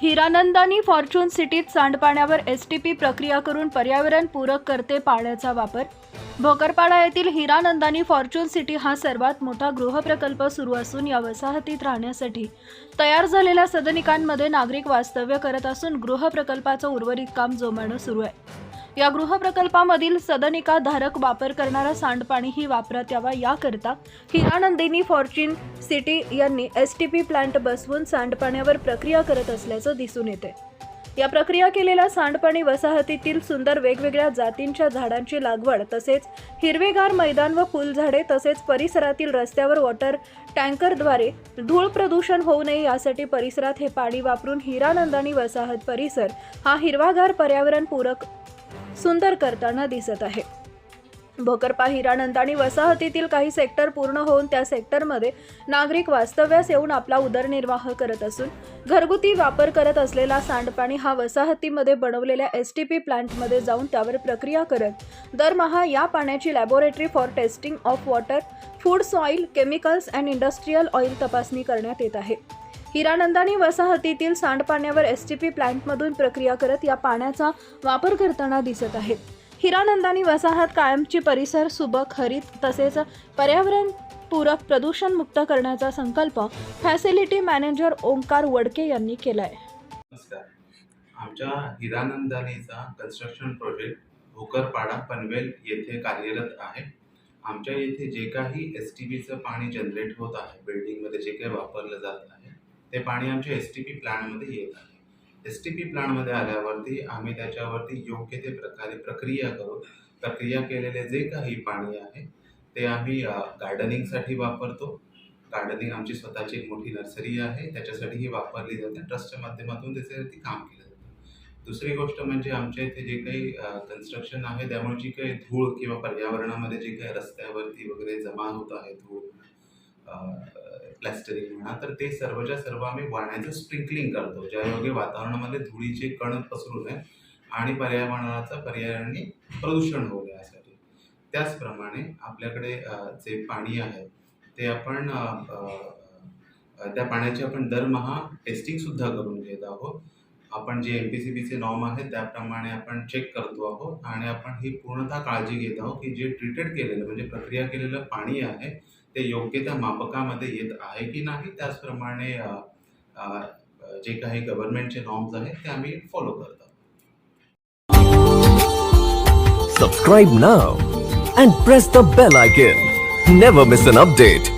Hiranandani Fortune सिटीत सांडपाण्यावर S T P प्रक्रिया करून पर्यावरण पूरक करते पाण्याचा वापर. भोकरपाडा येथील हिरानंदानी फॉर्च्यून सिटी हा सर्वात मोठा गृहप्रकल्प सुरू असून या वसाहतीत राहण्यासाठी तयार झालेल्या सदनिकांमध्ये नागरिक वास्तव्य करत असून गृहप्रकल्पाचं उर्वरित काम जोमानं सुरू आहे. या गृहप्रकल्पामधील सदनिका धारक वापर करणारा सांडपाणीही वापरात यावा याकरता हिरानंदिनी फॉर्च्यून सिटी यांनी एस टी पी प्लांट बसवून सांडपाण्यावर प्रक्रिया करत असल्याचं दिसून येते या प्रक्रिया केलेल्या सांडपाणी वसाहतीतील सुंदर वेगवेगळ्या जातींच्या झाडांची लागवड तसेच हिरवेगार मैदान व फुलझाडे तसेच परिसरातील रस्त्यावर वॉटर टँकरद्वारे धूळ प्रदूषण होऊ नये यासाठी परिसरात हे पाणी वापरून हिरानंदानी वसाहत परिसर हा हिरवागार पर्यावरणपूरक सुंदर करताना दिसत आहे. भोकरपा आणि वसाहतीतील काही सेक्टर पूर्ण होऊन त्या सेक्टरमध्ये नागरिक वास्तव्यास येऊन आपला उदरनिर्वाह करत असून घरगुती वापर करत असलेला सांडपाणी हा वसाहतीमध्ये बनवलेल्या एस टी पी प्लांटमध्ये जाऊन त्यावर प्रक्रिया करत दरमहा या पाण्याची laboratory for testing of water food soil chemicals and industrial oil तपासणी करण्यात येत आहे. हिरानंदानी वसाहतीतील सांडपाण्यावर एस टी पी प्लांटमधून प्रक्रिया करत या पाण्याचा वापर करताना दिसत आहेत. हिरानंदानी वसाहत कायमची परिसर सुबक हरित तसेच पर्यावरण पूरक प्रदूषण मुक्त करण्याचा संकल्प फॅसिलिटी मॅनेजर ओंकार वडके यांनी केलाय. नमस्कार. आमच्या हिरानंदानीचा कन्स्ट्रक्शन प्रोजेक्ट भोकरपाडा पनवेल येथे कार्यरत आहे. आमच्या येथे जे काही एस टी बीचं पाणी जनरेट होत आहे बिल्डिंगमध्ये जे काही वापरलं जात आहे ते पाणी आमच्या एस टी पी प्लॅनमध्ये येत आहे. एस टी पी प्लॅनमध्ये आल्यावरती आम्ही त्याच्यावरती योग्य ते प्रकारे प्रक्रिया करू प्रक्रिया केलेले जे काही पाणी आहे ते आम्ही गार्डनिंगसाठी वापरतो. गार्डनिंग आमची स्वतःची एक मोठी नर्सरी आहे त्याच्यासाठी ही वापरली जाते. ट्रस्टच्या माध्यमातून त्याच्यासाठी काम केलं जातं. दुसरी गोष्ट म्हणजे आमच्या इथे जे काही कन्स्ट्रक्शन आहे त्यामुळे जी काही धूळ किंवा पर्यावरणामध्ये जे काही रस्त्यावरती वगैरे जमा होत आहे धूळ प्लॅस्टरिंग म्हणा तर ते सर्वच्या सर्व आम्ही वाण्याचं स्प्रिंकलिंग करतो ज्यायोगे वातावरणामध्ये धुळीचे कण पसरू नये आणि पर्यावरणाचं पर्यावरणी प्रदूषण होऊ नये यासाठी. त्याचप्रमाणे आपल्याकडे जे पाणी आहे ते आपण त्या पाण्याची आपण दरमहा टेस्टिंगसुद्धा करून घेत आहोत. आपण जे एम पी सी बीचे नॉर्म आहेत त्याप्रमाणे आपण चेक करतो आहोत आणि आपण ही पूर्णतः काळजी घेत आहोत की जे ट्रीटेड केलेलं म्हणजे प्रक्रिया केलेलं पाणी आहे ते योग्य त्या मापकामध्ये येत आहे की नाही त्याचप्रमाणे जे काही गव्हर्नमेंटचे नॉर्म्स आहेत ते आम्ही फॉलो करतो. Subscribe now and press the bell icon never miss an update